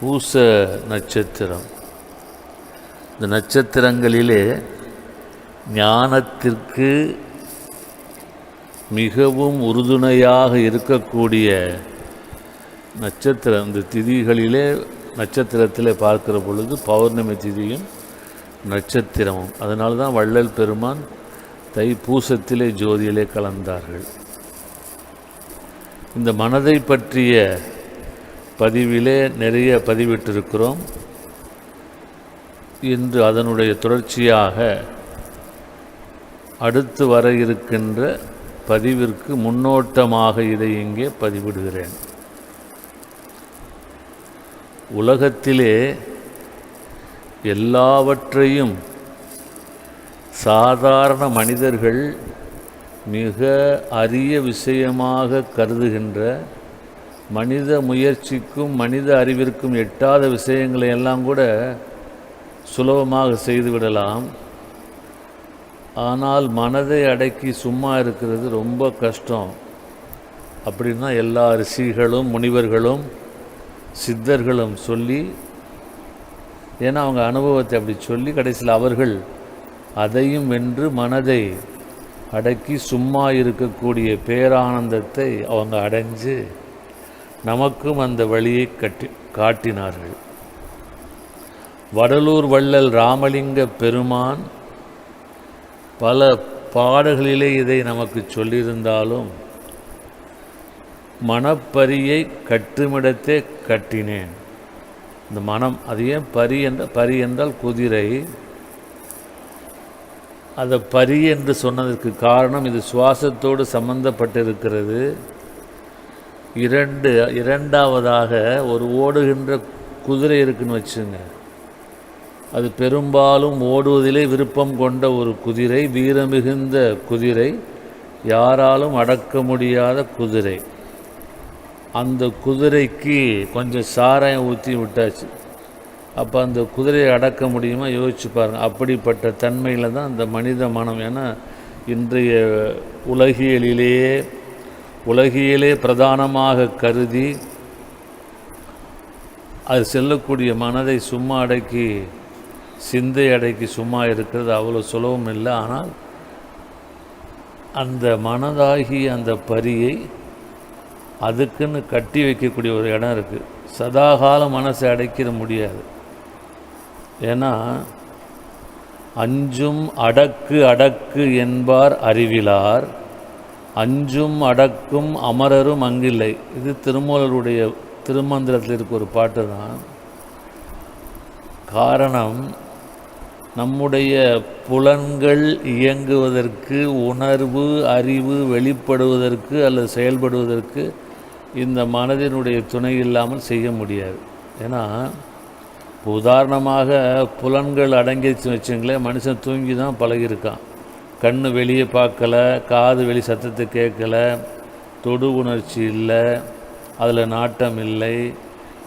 பூச நட்சத்திரம். இந்த நட்சத்திரங்களிலே ஞானத்திற்கு மிகவும் உறுதுணையாக இருக்கக்கூடிய நட்சத்திரம். இந்த திதிகளிலே நட்சத்திரத்திலே பார்க்கிற பொழுது பௌர்ணமி திதியும் நட்சத்திரமும். அதனால தான் வள்ளல் பெருமான் தை பூசத்திலே ஜோதியிலே கலந்தார்கள். இந்த மனதை பற்றிய பதிவிலே நிறைய பதிவிட்டிருக்கிறோம். இன்று அதனுடைய தொடர்ச்சியாக அடுத்து வர இருக்கின்ற பதிவிற்கு முன்னோட்டமாக இதை இங்கே பதிவிடுகிறேன். உலகத்திலே எல்லாவற்றையும் சாதாரண மனிதர்கள் மிக அரிய விஷயமாக கருதுகின்ற மனித முயற்சிக்கும் மனித அறிவிற்கும் எட்டாத விஷயங்களை எல்லாம் கூட சுலபமாக செய்துவிடலாம் ஆனால் மனதை அடக்கி சும்மா இருக்கிறது ரொம்ப கஷ்டம். அப்படின்னா எல்லா ரிஷிகளும் முனிவர்களும் சித்தர்களும் சொல்லி ஏன்னா அவங்க அனுபவத்தை அப்படி சொல்லி கடைசியில் அவர்கள் அதையும் வென்று மனதை அடக்கி சும்மா இருக்கக்கூடிய பேரானந்தத்தை அவங்க அடைஞ்சு நமக்கும் அந்த வழியை கட்டி காட்டினார்கள். வடலூர் வள்ளல் ராமலிங்க பெருமான் பல பாடல்களிலே இதை நமக்கு சொல்லியிருந்தாலும் மனப்பரியை கட்டுமிடத்தே கட்டினேன். இந்த மனம் அது ஏன் பரி என்ற பரி என்றால் குதிரை. அதை பரி என்று சொன்னதற்கு காரணம் இது சுவாசத்தோடு சம்பந்தப்பட்டிருக்கிறது. இரண்டு இரண்டாவதாக ஒரு ஓடுகின்ற குதிரை இருக்குன்னு வச்சுங்க. அது பெரும்பாலும் ஓடுவதிலே விருப்பம் கொண்ட ஒரு குதிரை வீரமிகுந்த குதிரை யாராலும் அடக்க முடியாத குதிரை. அந்த குதிரைக்கு கொஞ்சம் சாராயம் ஊற்றி விட்டாச்சு. அப்போ அந்த குதிரையை அடக்க முடியுமா? யோசிச்சு பாருங்கள் அப்படிப்பட்ட தன்மையில் தான் அந்த மனித மனம். ஏன்னா இன்றைய உலகியலிலேயே உலகியலே பிரதானமாக கருதி அது செல்லக்கூடிய மனதை சும்மா அடக்கி சிந்தை அடக்கி சும்மா இருக்கிறது அவ்வளோ சுலபம் இல்லை. ஆனால் அந்த மனதாகி அந்த பரியை அதுக்குன்னு கட்டி வைக்கக்கூடிய ஒரு இடம் இருக்குது சதாகால மனசை அடைக்கிற முடியாது. ஏன்னா அஞ்சும் அடக்கு அடக்கு என்பார் அறிவிலார். அஞ்சும் அடக்கும் அமரரும் அங்கில்லை. இது திருமூலருடைய திருமந்திரத்தில் இருக்க ஒரு பாட்டு தான் காரணம் நம்முடைய புலன்கள் இயங்குவதற்கு உணர்வு அறிவு வெளிப்படுவதற்கு அல்லது செயல்படுவதற்கு இந்த மனதினுடைய துணை இல்லாமல் செய்ய முடியாது. ஏன்னா இப்போ உதாரணமாக புலன்கள் அடங்கிடுச்சு வச்சுங்களேன் மனுஷன் தூங்கி தான் பழகியிருக்கான். கண் வெளியே பார்க்கல காது வெளி சத்தத்தை கேட்கல தொடு உணர்ச்சி இல்லை அதில் நாட்டம் இல்லை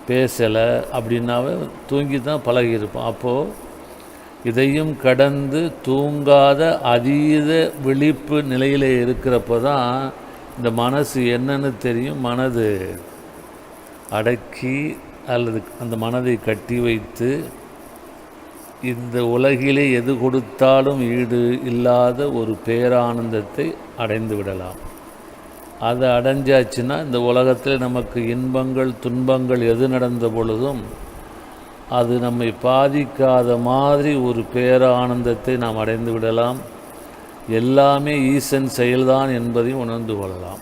பேசலை அப்படின்னாவே தூங்கி தான் பழகியிருப்போம். அப்போது இதையும் கடந்து தூங்காத அதீத விழிப்பு நிலையில் இருக்கிறப்போ தான் இந்த மனசு என்னன்னு தெரியும். மனது அடக்கி அல்லது அந்த மனதை கட்டி வைத்து இந்த உலகிலே எது கொடுத்தாலும் ஈடு இல்லாத ஒரு பேரானந்தத்தை அடைந்து விடலாம். அதை அடைஞ்சாச்சுன்னா இந்த உலகத்தில் நமக்கு இன்பங்கள் துன்பங்கள் எது நடந்த பொழுதும் அது நம்மை பாதிக்காத மாதிரி ஒரு பேரானந்தத்தை நாம் அடைந்து விடலாம். எல்லாமே ஈசன் செயல்தான் என்பதையும் உணர்ந்து கொள்ளலாம்.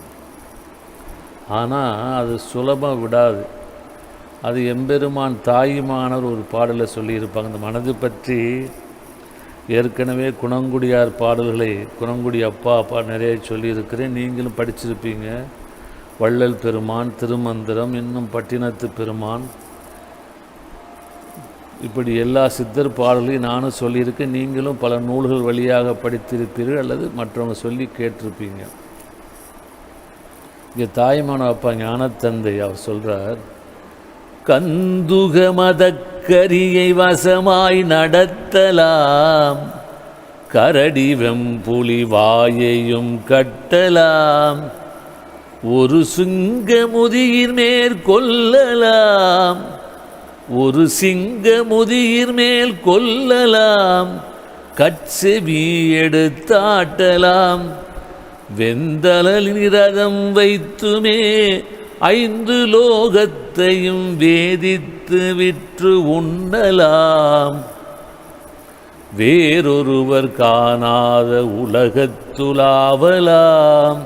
ஆனால் அது சுலபம் விடாது. அது எம்பெருமான் தாயுமானவர் ஒரு பாடலை சொல்லியிருப்பாங்க. இந்த மனது பற்றி ஏற்கனவே குணங்குடியார் பாடல்களை குணங்குடி அப்பா அப்பா நிறைய சொல்லியிருக்கிறேன். நீங்களும் படிச்சிருப்பீங்க. வள்ளல் பெருமான் திருமந்திரம் இன்னும் பட்டினத்து பெருமான். இப்படி எல்லா சித்தர் பாடல்களையும் நானும் சொல்லியிருக்கேன். நீங்களும் பல நூல்கள் வழியாக படித்திருப்பீர்கள் அல்லது மற்றவங்க சொல்லி கேட்டிருப்பீங்க. இங்கே தாய்மான அப்பா ஞானத்தந்தை அவர் சொல்கிறார் கந்துக மதக்கரியை வசமாய் நடத்தலாம். கரடி வெம்புலி வாயையும் கட்டலாம். ஒரு சுங்க முதியிர் மேற்கொள்ளலாம் ஒரு சிங்க முதிர் மேல் கொல்லலாம் கட்செவி எடுத்தாட்டலாம் வெந்தளலின் ரதம் வைத்துமே ஐந்து லோகத்தையும் வேதித்து விற்று உண்ணலாம். வேறொருவர் காணாத உலகத்துலாவலாம்.